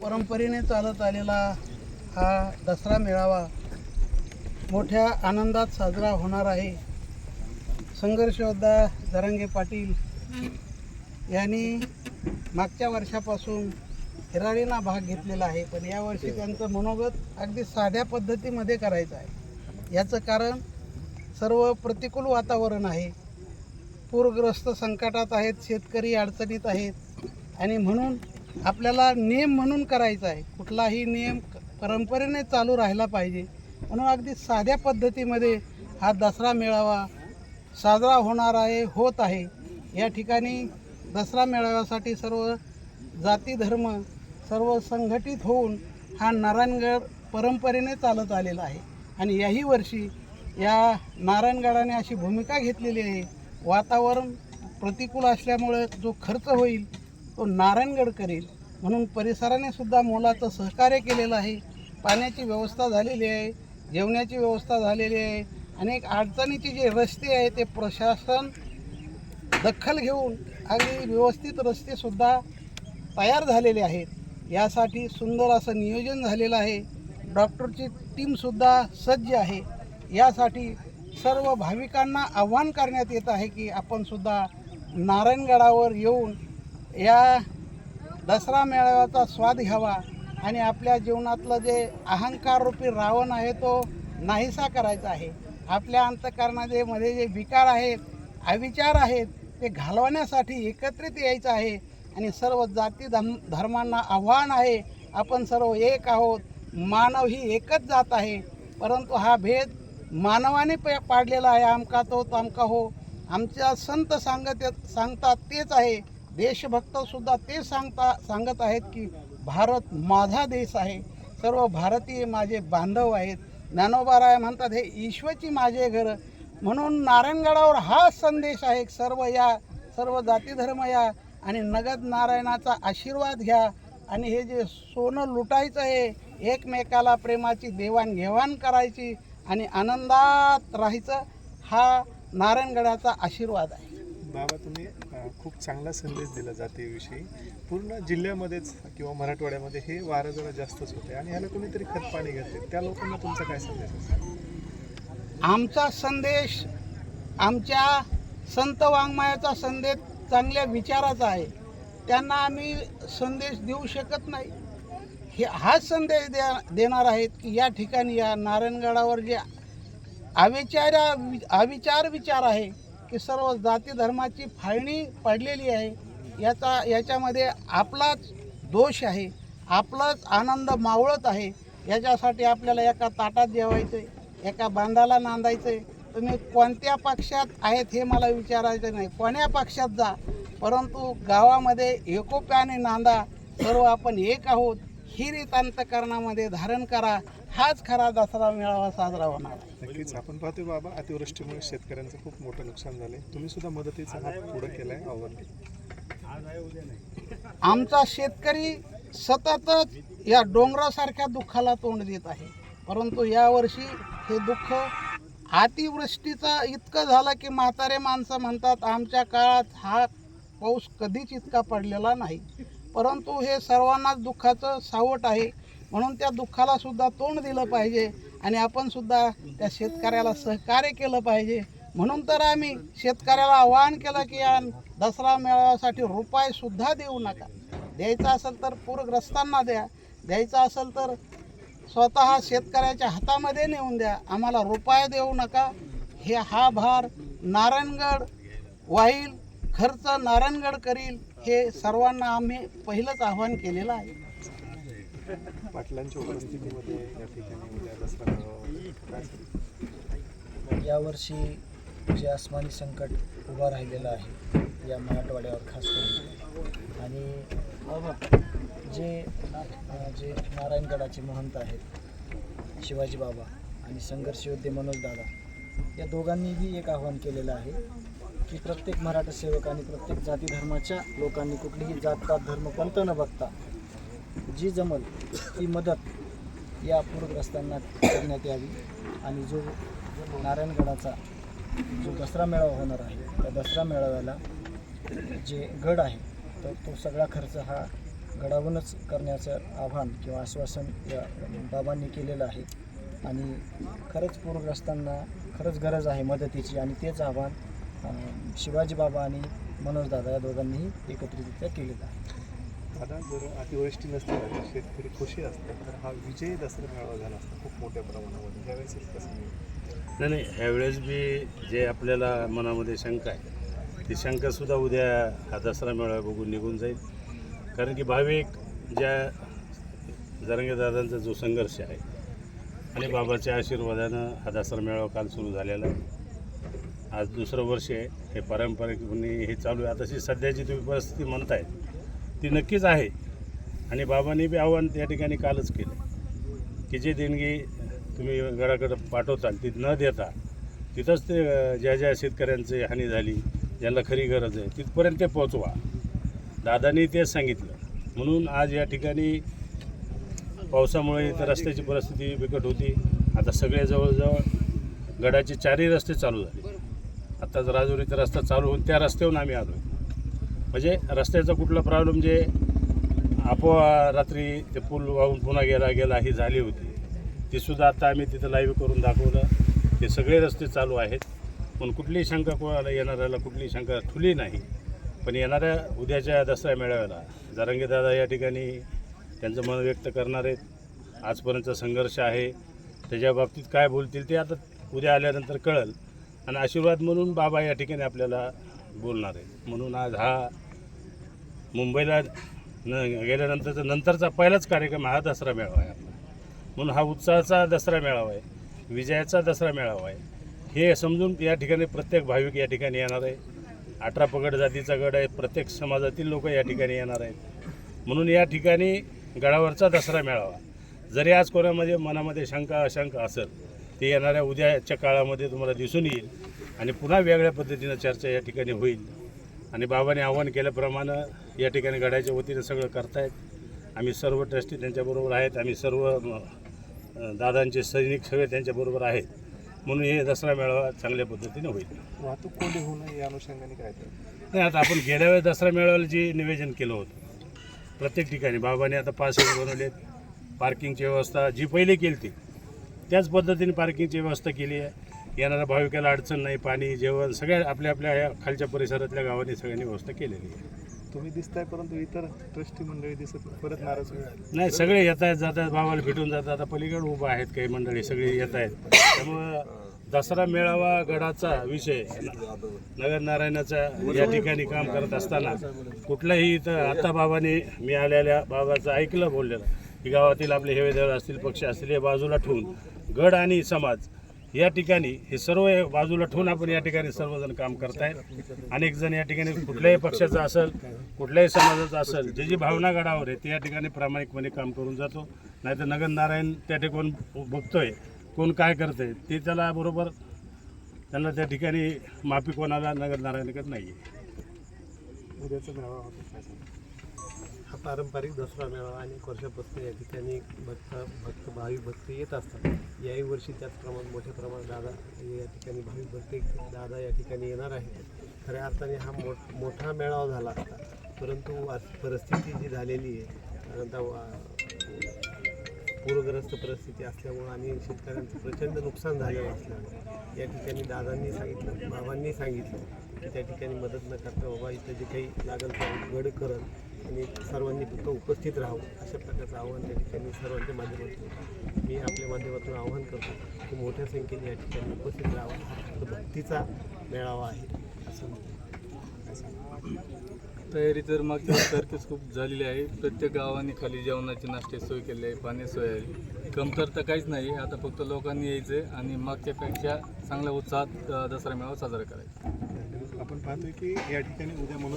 परंपरेने चालत आलेला हा दसरा मेळावा मोठ्या आनंदात साजरा होणार आहे. संघर्षोद्धा जरंगे पाटील यांनी मागच्या वर्षापासून हिराळीला भाग घेतलेला आहे पण यावर्षी त्यांचं मनोगत अगदी साध्या पद्धतीमध्ये करायचं आहे. याचं कारण सर्व प्रतिकूल वातावरण आहे. पूरग्रस्त संकटात आहेत शेतकरी अडचणीत आहेत आणि म्हणून आपल्याला नियम म्हणून करायचा आहे. कुठलाही नियम क- परंपरेने चालू राहिला पाहिजे. म्हणून अगदी साध्या पद्धतीमध्ये हा दसरा मेळावा साजरा होणार आहे होत आहे. या ठिकाणी दसरा मेळाव्यासाठी सर्व जाती धर्म सर्व संघटित होऊन हा नारायणगड परंपरेने चालत आलेला आहे. आणि याही वर्षी या नारायणगडाने अशी भूमिका घेतलेली आहे. वातावरण प्रतिकूल असल्यामुळे जो खर्च होईल तो नारायणगड करेल. म्हणून परिसराने सुद्धा मोलाचं सहकार्य केलेलं आहे. पाण्याची व्यवस्था झालेली आहे. जेवणाची व्यवस्था झालेली आहे. अनेक अडचणीचे जे रस्ते आहे ते प्रशासन दखल घेऊन अगदी व्यवस्थित रस्तेसुद्धा तयार झालेले आहेत. यासाठी सुंदर असं नियोजन झालेलं आहे. डॉक्टरची टीमसुद्धा सज्ज आहे. यासाठी सर्व भाविकांना आव्हान करण्यात येत आहे की आपणसुद्धा नारायणगडावर येऊन या दसरा मेळाव्याचा स्वाद घ्यावा आणि आपल्या जीवनातलं जे अहंकाररूपी रावण आहे तो नाहीसा करायचा आहे. आपल्या अंतकरणाचे मध्ये जे विकार आहेत अविचार आहेत ते घालवण्यासाठी एकत्रित यायचं आहे आणि सर्व जाती धम धर्मांना आव्हान आहे. आपण सर्व एक आहोत. मानव ही एकच जात आहे. परंतु हा भेद मानवाने प पाडलेला आहे. आमका तो आमका हो. आमच्या संत सांगत सांगतात तेच आहे. देशभक्त सुद्धा ते सांगता सांगत आहेत की भारत माझा देश आहे. सर्व भारतीय माझे बांधव आहेत. ज्ञानोबाराय म्हणतात हे ईश्वरची माझे घर. म्हणून नारायणगडावर हा संदेश आहे सर्व या सर्व जातीधर्म या आणि नगद नारायणाचा आशीर्वाद घ्या. आणि हे जे सोनं लुटायचं आहे एकमेकाला प्रेमाची देवाणघेवाण करायची आणि आनंदात राहायचं हा नारायणगडाचा आशीर्वाद आहे. बाबा तुम्ही खूप चांगला संदेश दिला जातीविषयी. पूर्ण जिल्ह्यामध्येच किंवा मराठवाड्यामध्ये हे वारं जरा जास्तच होते आणि ह्याला कोणीतरी खत पाणी त्या लोकांना तुमचा काय संदेश असेल? आमचा संदेश आमच्या संत वाङ्मयाचा संदेश चांगल्या विचाराचा आहे. त्यांना आम्ही संदेश देऊ शकत नाही. हे हाच संदेश द्या देणार आहेत की या ठिकाणी या नारायणगडावर जे अविचार अविचार विचार आहे की सर्व जाती धर्माची फाळणी पडलेली आहे. याचा याच्यामध्ये आपलाच दोष आहे. आपलाच आनंद मावळत आहे. याच्यासाठी आपल्याला एका ताटात जेवायचं आहे एका बांधाला नांदायचं आहे तुम्ही कोणत्या पक्षात आहेत हे मला विचारायचं नाही. कोण्या पक्षात जा. परंतु गावामध्ये एकोप्याने नांदा. सर्व आपण एक आहोत. ही रीत अंतकरणामध्ये धारण करा. हाच खरा दसरा मेळावा साजरा होणार. आहे नक्कीच. आपण पाहतोय बाबा अतिवृष्टीमुळे शेतकऱ्यांचं खूप मोठं नुकसान झालंय. तुम्ही सुद्धा मदतीचा हात पुढे केलाय आव्हान आमचा शेतकरी सततच या डोंगरासारख्या दुःखाला तोंड देत आहे. परंतु यावर्षी हे दुःख अतिवृष्टीचं इतकं झालं की म्हातारे माणसं म्हणतात आमच्या काळात हा पाऊस कधीच इतका पडलेला नाही. परंतु हे सर्वांनाच दुःखाचं सावट आहे. म्हणून त्या दुःखाला सुद्धा तोंड दिलं पाहिजे आणि आपण सुद्धा त्या शेतकऱ्याला सहकार्य केलं पाहिजे. म्हणून तर आम्ही शेतकऱ्याला आवाहन केलं की या दसरा मेळाव्यासाठी रुपये सुद्धा देऊ नका. द्यायचा असेल तर पूरग्रस्तांना द्या. द्यायचा असेल तर स्वतः शेतकऱ्याच्या हातामध्ये नेऊन द्या. आम्हाला रुपये देऊ नका. हे हा भार नारायणगड वाईल खर्च नारायणगड करील हे सर्वांना आम्ही पहिलंच आव्हान केलेलं आहे. पाटलांच्या उपस्थितीमध्ये या ठिकाणी उद्या दसरा काय यावर्षी जे आसमानी संकट उभा राहिलेलं आहे या मराठवाड्यावर खास करून. आणि जे जे नारायणगडाचे महंत आहेत शिवाजी बाबा आणि संघर्ष योद्धे मनोज दादा या दोघांनीही एक आव्हान केलेलं आहे की प्रत्येक मराठा सेवक आणि प्रत्येक जाती धर्माच्या लोकांनी कुठलीही जातपात धर्म पंत न बघता जी जमल ती मदत या पूरग्रस्तांना करण्यात यावी आणि जो नारायणगडाचा जो दसरा मेळावा होणार आहे त्या दसरा मेळाव्याला जे गड आहे तर तो सगळा खर्च हा गडावरूनच करण्याचं आव्हान किंवा आश्वासन या बाबांनी केलेलं आहे. आणि खरंच पूरग्रस्तांना खरंच गरज आहे मदतीची आणि तेच आव्हान शिवाजी बाबा आणि मनोज दादा या दोघांनीही एकत्रितरित्या केलेलं आहे. दादा जर अतिवृष्टी नसते तर शेतकरी खुशी असतात. तर हा विजय दसरा मेळावा झाला असता खूप मोठ्या प्रमाणामध्ये म्हणजे ह्यावेळेस कसं नाही नाही ह्यावेळेस बी जे आपल्याला मनामध्ये शंका आहे ती शंकासुद्धा उद्या हा दसरा मेळावा बघून निघून जाईल. कारण की भाविक ज्या जरंगेदादांचा जो संघर्ष आहे आणि बाबाच्या आशीर्वादानं हा दसरा मेळावा काल सुरू झालेला आहे. आज दुसरं वर्ष आहे हे पारंपरिकपणे हे चालू आहे. आता जी सध्याची तुम्ही परिस्थिती म्हणताय ती नक्कीच आहे. आणि बाबांनी बी आव्हान त्या ठिकाणी कालच केलं. की जे देणगी तुम्ही घराकडं पाठवताल ती न देता तिथंच ते ज्या ज्या शेतकऱ्यांची हानी झाली ज्यांना खरी गरज आहे तिथपर्यंत ते पोचवा दादांनी तेच सांगितलं. म्हणून आज या ठिकाणी पावसामुळे इथं रस्त्याची परिस्थिती बिकट होती. आता सगळे जवळजवळ गडाचे चारही रस्ते चालू झाले. आत्ताच राजुरीचा रस्ता चालू होऊन त्या रस्त्यावरून आम्ही आलो म्हणजे रस्त्याचा कुठला प्रॉब्लेम जे आपोआ रात्री ते पूल वाहून पुन्हा गेला गेला ही झाली होती. तीसुद्धा आता आम्ही तिथं लाईव्ह करून दाखवलं. ते सगळे रस्ते चालू आहेत. पण कुठलीही शंका कोणाला येणाऱ्याला कुठलीही शंका ठुली नाही. पण येणाऱ्या उद्याच्या दसरा मेळाव्याला जारंगे दादा या ठिकाणी त्यांचं मन व्यक्त करणार आहेत. आजपर्यंतचा संघर्ष आहे. त्याच्या बाबतीत काय बोलतील ते आता उद्या आल्यानंतर कळल. आणि आशीर्वाद म्हणून बाबा या ठिकाणी आपल्याला बोलणार आहेत. म्हणून आज हा मुंबईला न गेल्यानंतरचा नंतरचा पहिलाच कार्यक्रम हा दसरा मेळावा आहे आपला. म्हणून हा उत्साहाचा दसरा मेळावा आहे. विजयाचा दसरा मेळावा आहे. हे समजून या ठिकाणी प्रत्येक भाविक या ठिकाणी येणार आहे. अठरा पगड जातीचा गड आहे. प्रत्येक समाजातील लोक या ठिकाणी येणार आहेत. म्हणून या ठिकाणी गडावरचा दसरा मेळावा. जरी आज कोणामध्ये मनामध्ये शंका अशंका असेल ते येणाऱ्या उद्याच्या काळामध्ये तुम्हाला दिसून येईल आणि पुन्हा वेगळ्या पद्धतीनं चर्चा या ठिकाणी होईल. आणि बाबांनी आव्हान केल्याप्रमाणे या ठिकाणी गडाच्या वतीनं सगळं करतायत. आम्ही सर्व ट्रस्टी त्यांच्याबरोबर आहेत. आम्ही सर्व दादांचे सैनिक सगळे त्यांच्याबरोबर आहेत. म्हणून हे दसरा मेळावा चांगल्या पद्धतीने होईल. वाहतूक कोंडी होऊ नये या अनुषंगाने काय नाही आता आपण गेल्या वेळेस दसरा मेळाव्याला जे निवेदन केलं होतं प्रत्येक ठिकाणी बाबाने आता पासेस बनवलेत पार्किंगची व्यवस्था जी पहिले केली ती त्याच पद्धतीने पार्किंगची व्यवस्था केली आहे. येणाऱ्या भाविकाला अडचण नाही पाणी जेवण सगळ्या आपल्या आपल्या खालच्या परिसरातल्या गावांनी सगळ्यांनी व्यवस्था केलेली आहे. तुम्ही दिसताय परंतु इतर ट्रस्टी मंडळी दिसत नाही. परत नाराज होईल नाही सगळे येत आहेत जात आहेत बाबाला भेटून जातात. आता पलीकडे उभं आहेत काही मंडळी सगळे येत आहेत त्यामुळं दसरा मेळावा गडाचा विषय नगर नारायणाचा या ठिकाणी काम करत असताना कुठल्याही इथं आता बाबाने मी आलेल्या बाबाचं ऐकलं बोललेलं की गावातील आपले हेवेदेव असतील पक्ष असतील हे बाजूला ठेवून गड आणि समाज या ठिकाणी हे सर्व बाजूला ठेवून आपण या ठिकाणी सर्वजण काम करतायत. अनेक जण या ठिकाणी कुठल्याही पक्षाचं असेल कुठल्याही समाजाचं असेल जे जी भावना गडावर आहे ते या ठिकाणी प्रामाणिकपणे काम करून जातो. नाहीतर नगर नारायण त्या ठिकाणी बघतोय कोण काय करतंय ते त्याला बरोबर त्यांना त्या ठिकाणी माफी कोणाला नगर नारायणकडे नाही आहे उद्याचा मेळावा होतो काय सांगाल? हा पारंपरिक दसरा मेळावा अनेक वर्षापासून या ठिकाणी भक्त भक्त भाविक भक्त येत असतात. याही वर्षी त्याच प्रमाण मोठ्या प्रमाणात दादा या ठिकाणी भाविक भक्त दादा या ठिकाणी येणार आहेत. खऱ्या अर्थाने हा मोठ मोठा मेळावा झाला असता. परंतु आज परिस्थिती जी झालेली आहे वा- पूरग्रस्त परिस्थिती असल्यामुळं आणि शेतकऱ्यांचं प्रचंड नुकसान झालेलं असल्यामुळं. या ठिकाणी दादांनी सांगितलं बाबांनी सांगितलं की त्या ठिकाणी मदत न करता बाबा इथं जे काही लागेल ते गड करत आणि सर्वांनी फक्त उपस्थित राहावं अशा प्रकारचं आव्हान त्या ठिकाणी सर्वांच्या माध्यमातून मी आपल्या माध्यमातून आव्हान करतो की मोठ्या संख्येने या ठिकाणी उपस्थित राहावं. हा फक्त भक्तीचा मेळावा आहे. असं म्हणतो. तयारी तर मागच्या सारखीच खूप झालेली आहे. प्रत्येक गावाने खाली जेवणाची नाश्ते सोय केली आहे पाणी सोय आहे. कमतरता काहीच नाही आता फक्त लोकांनी यायचं आहे आणि मागच्यापेक्षा चांगल्या उत्साहात दसरा मेळावा साजरा करायचा. आपण पाहतोय की या ठिकाणी उद्या म्हणून